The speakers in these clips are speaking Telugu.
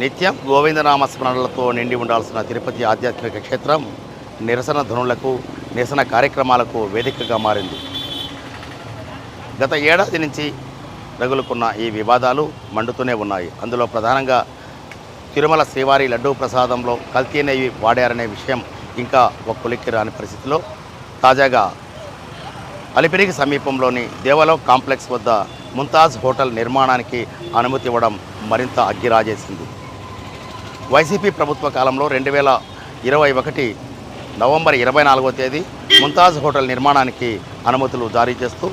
నిత్యం గోవిందనామ స్మరణలతో నిండి ఉండాల్సిన తిరుపతి ఆధ్యాత్మిక క్షేత్రం నిరసన ధనులకు నిరసన కార్యక్రమాలకు వేదికగా మారింది. గత ఏడాది నుంచి రగులుకున్న ఈ వివాదాలు మండుతూనే ఉన్నాయి. అందులో ప్రధానంగా తిరుమల శ్రీవారి లడ్డూ ప్రసాదంలో కల్తీ నెయ్యి వాడారనే విషయం ఇంకా ఒక్కొలిక్కి రాని పరిస్థితిలో తాజాగా అలిపిరికి సమీపంలోని దేవలోక్ కాంప్లెక్స్ వద్ద ముంతాజ్ హోటల్ నిర్మాణానికి అనుమతి ఇవ్వడం మరింత అగ్గిరాజేసింది. వైసీపీ ప్రభుత్వ కాలంలో రెండు వేల ఇరవై ఒకటి నవంబర్ ఇరవై నాలుగో తేదీ ముంతాజ్ హోటల్ నిర్మాణానికి అనుమతులు జారీ చేస్తూ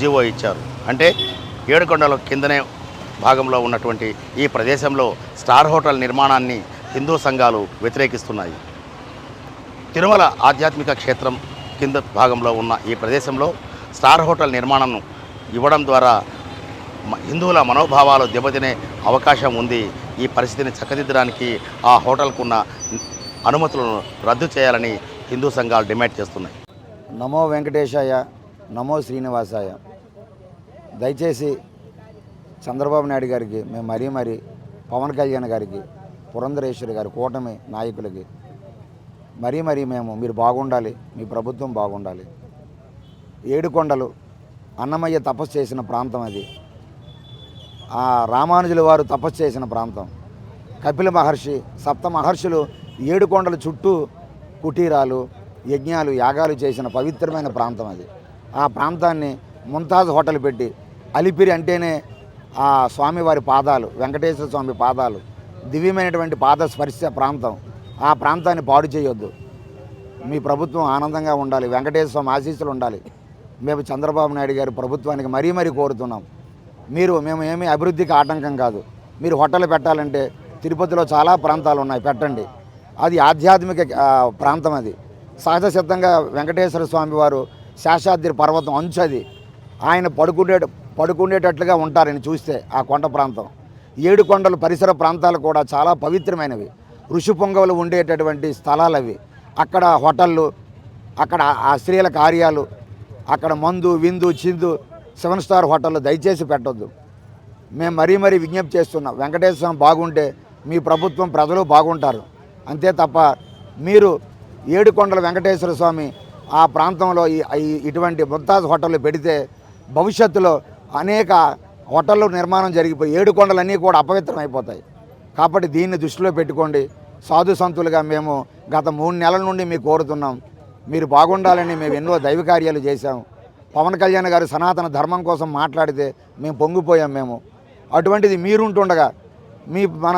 జీవో ఇచ్చారు. అంటే ఏడుకొండల కిందనే భాగంలో ఉన్నటువంటి ఈ ప్రదేశంలో స్టార్ హోటల్ నిర్మాణాన్ని హిందూ సంఘాలు వ్యతిరేకిస్తున్నాయి. తిరుమల ఆధ్యాత్మిక క్షేత్రం కింద భాగంలో ఉన్న ఈ ప్రదేశంలో స్టార్ హోటల్ నిర్మాణం ఇవ్వడం ద్వారా హిందువుల మనోభావాలు దెబ్బతినే అవకాశం ఉంది ఈ పరిస్థితిని చక్కదిద్దడానికి ఆ హోటల్కున్న అనుమతులను రద్దు చేయాలని హిందూ సంఘాలు డిమాండ్ చేస్తున్నాయి. నమో వెంకటేశాయ నమో శ్రీనివాసాయ. దయచేసి చంద్రబాబు నాయుడు గారికి మేము మరీ మరీ పవన్ కళ్యాణ్ గారికి పురంధరేశ్వరి గారి కూటమి నాయకులకి మరీ మరీ మేము మీరు బాగుండాలి మీ ప్రభుత్వం బాగుండాలి. ఏడుకొండలు అన్నమయ్య తపస్సు చేసిన ప్రాంతం అది. ఆ రామానుజుల వారు తపస్సు చేసిన ప్రాంతం. కపిల మహర్షి సప్త మహర్షులు ఏడు కొండల చుట్టూ కుటీరాలు యజ్ఞాలు యాగాలు చేసిన పవిత్రమైన ప్రాంతం అది. ఆ ప్రాంతాన్ని ముంతాజ్ హోటల్ పెట్టి అలిపిరి అంటేనే ఆ స్వామివారి పాదాలు వెంకటేశ్వర స్వామి పాదాలు దివ్యమైనటువంటి పాద స్పర్శ ప్రాంతం. ఆ ప్రాంతాన్ని పాడు చేయొద్దు. మీ ప్రభుత్వం ఆనందంగా ఉండాలి వెంకటేశ్వర స్వామి ఆశీస్సులు ఉండాలి. మేము చంద్రబాబు నాయుడు గారి ప్రభుత్వానికి మరీ మరీ కోరుతున్నాం. మీరు మేము ఏమీ అభివృద్ధికి ఆటంకం కాదు. మీరు హోటల్ పెట్టాలంటే తిరుపతిలో చాలా ప్రాంతాలు ఉన్నాయి పెట్టండి. అది ఆధ్యాత్మిక ప్రాంతం అది. సహజ సిద్ధంగా వెంకటేశ్వర స్వామి వారు శేషాద్రి పర్వతం అంచు అది. ఆయన పడుకునే పడుకునేటట్లుగా ఉంటారని చూస్తే ఆ కొండ ప్రాంతం. ఏడు కొండలు పరిసర ప్రాంతాలు కూడా చాలా పవిత్రమైనవి. ఋషి పొంగవులు ఉండేటటువంటి స్థలాలు అవి. అక్కడ హోటళ్ళు అక్కడ ఆ స్త్రీల కార్యాలు అక్కడ మందు విందు చిందు సెవెన్ స్టార్ హోటల్లో దయచేసి పెట్టొద్దు. మేము మరీ మరీ విజ్ఞప్తి చేస్తున్నాం. వెంకటేశ్వర స్వామి బాగుంటే మీ ప్రభుత్వం ప్రజలు బాగుంటారు. అంతే తప్ప మీరు ఏడుకొండల వెంకటేశ్వర స్వామి ఆ ప్రాంతంలో ఈ ఇటువంటి ముంతాజ్ హోటళ్ళు పెడితే భవిష్యత్తులో అనేక హోటళ్ళు నిర్మాణం జరిగిపోయి ఏడుకొండలన్నీ కూడా అపవిత్రం అయిపోతాయి. కాబట్టి దీన్ని దృష్టిలో పెట్టుకోండి. సాధు సంతులుగా మేము గత మూడు నెలల నుండి మీకు కోరుతున్నాం. మీరు బాగుండాలని మేము ఎన్నో దైవ కార్యాలు చేశాము పవన్ కళ్యాణ్ గారు సనాతన ధర్మం కోసం మాట్లాడితే మేము పొంగిపోయాం మేము. అటువంటిది మీరుంటుండగా మీ మన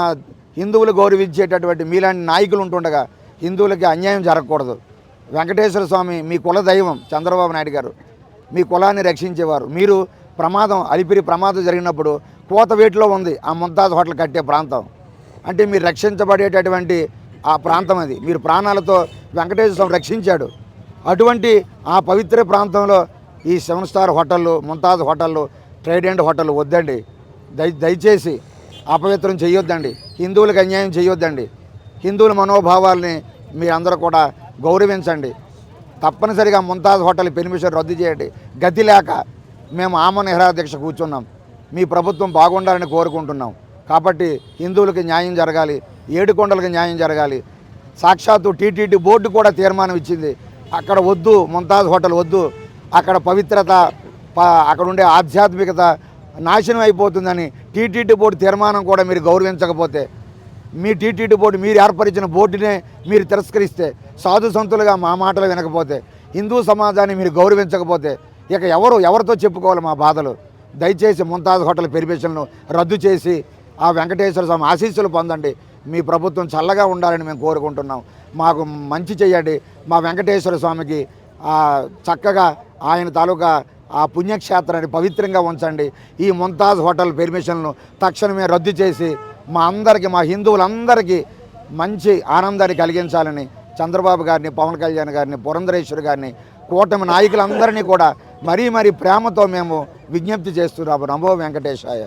హిందువులు గౌరవించేటటువంటి మీలాంటి నాయకులు ఉంటుండగా హిందువులకి అన్యాయం జరగకూడదు. వెంకటేశ్వర స్వామి మీ కుల దైవం చంద్రబాబు నాయుడు గారు మీ కులాన్ని రక్షించేవారు. మీరు ప్రమాదం అలిపిరి ప్రమాదం జరిగినప్పుడు కోతవేటిలో ఉంది ఆ ముంతాజ్ హోటల్ కట్టే ప్రాంతం. అంటే మీరు రక్షించబడేటటువంటి ఆ ప్రాంతం అది. మీరు ప్రాణాలతో వెంకటేశ్వర స్వామి రక్షించాడు. అటువంటి ఆ పవిత్ర ప్రాంతంలో ఈ సెవెన్ స్టార్ హోటళ్ళు ముంతాజ్ హోటళ్ళు ట్రైడెంట్ హోటల్ వద్దండి. దయ దయచేసి అపవిత్రం చేయొద్దండి. హిందువులకు అన్యాయం చేయొద్దండి. హిందువుల మనోభావాల్ని మీరందరూ కూడా గౌరవించండి. తప్పనిసరిగా ముంతాజ్ హోటల్ పెర్మిషన్ రద్దు చేయండి. గతి లేక మేము ఆమ నిహరాదీక్ష కూర్చున్నాం. మీ ప్రభుత్వం బాగుండాలని కోరుకుంటున్నాం. కాబట్టి హిందువులకి న్యాయం జరగాలి ఏడుకొండలకు న్యాయం జరగాలి. సాక్షాత్తు టీటీడీ బోర్డు కూడా తీర్మానం ఇచ్చింది. అక్కడ వద్దు ముంతాజ్ హోటల్ వద్దు. అక్కడ పవిత్రత అక్కడ ఉండే ఆధ్యాత్మికత నాశనం అయిపోతుందని టీటీడీ బోర్డు తీర్మానం కూడా మీరు గౌరవించకపోతే మీ టీటీడీ బోర్డు మీరు ఏర్పరిచిన బోర్డునే మీరు తిరస్కరిస్తే సాధు సంతులుగా మా మాటలు వినకపోతే హిందూ సమాజాన్ని మీరు గౌరవించకపోతే ఇక ఎవరు ఎవరితో చెప్పుకోవాలి మా బాధలు? దయచేసి ముంతాజ్ హోటల్ పెర్మిషన్ను రద్దు చేసి ఆ వెంకటేశ్వర స్వామి ఆశీస్సులు పొందండి. మీ ప్రభుత్వం చల్లగా ఉండాలని మేము కోరుకుంటున్నాం. మాకు మంచి చేయండి. మా వెంకటేశ్వర స్వామికి చక్కగా ఆయన తాలూకా ఆ పుణ్యక్షేత్రాన్ని పవిత్రంగా ఉంచండి. ఈ ముంతాజ్ హోటల్ పెర్మిషన్ను తక్షణమే రద్దు చేసి మా అందరికీ మా హిందువులందరికీ మంచి ఆనందాన్ని కలిగించాలని చంద్రబాబు గారిని పవన్ కళ్యాణ్ గారిని పురంధరేశ్వరి గారిని కూటమి నాయకులందరినీ కూడా మరీ మరీ ప్రేమతో మేము విజ్ఞప్తి చేస్తున్నాము. నమో వెంకటేశాయ.